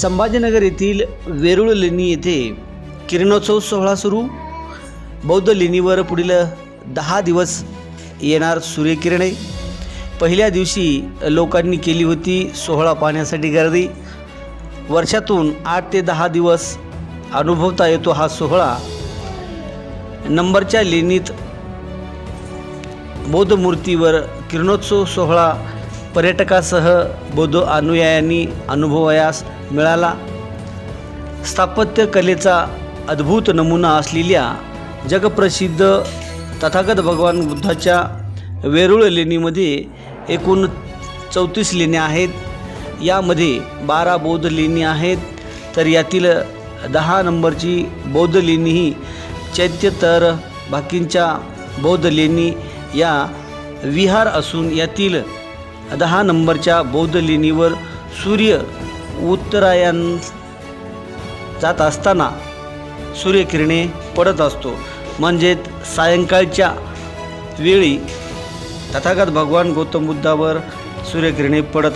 संभाजीनगर येथील वेरूळ लेणी येथे किरणोत्सव सोहळा सुरू. बौद्ध लेणीवर पुढील दहा दिवस येणार सूर्यकिरणे. पहिल्या दिवशी लोकांनी केली होती सोहळा पाहण्यासाठी गर्दी. वर्षातून आठ ते दहा दिवस अनुभवता येतो हा सोहळा. नंबरच्या लेणीत बौद्ध मूर्तीवर किरणोत्सव सोहळा पर्यटकासह बौद्ध अनुयायांनी अनुभवयास मिळाला. स्थापत्य कलेचा अद्भुत नमुना असलेल्या जगप्रसिद्ध तथागत भगवान बुद्धाच्या वेरूळ लेणीमध्ये एकूण चौतीस लेण्या आहेत. यामध्ये बारा बौद्ध लेणी आहेत. तर यातील दहा नंबरची बौद्ध लेणी ही चैत्य तर बाकींच्या बौद्ध लेणी या विहार असून यातील दहा नंबरच्या बौद्ध लेणीवर सूर्य उत्तरायण जात असताना सूर्यकिरणे पडत असतो. म्हणजेच सायंकाळच्या वेळी तथागत भगवान गौतम बुद्धावर सूर्यकिरणे पडत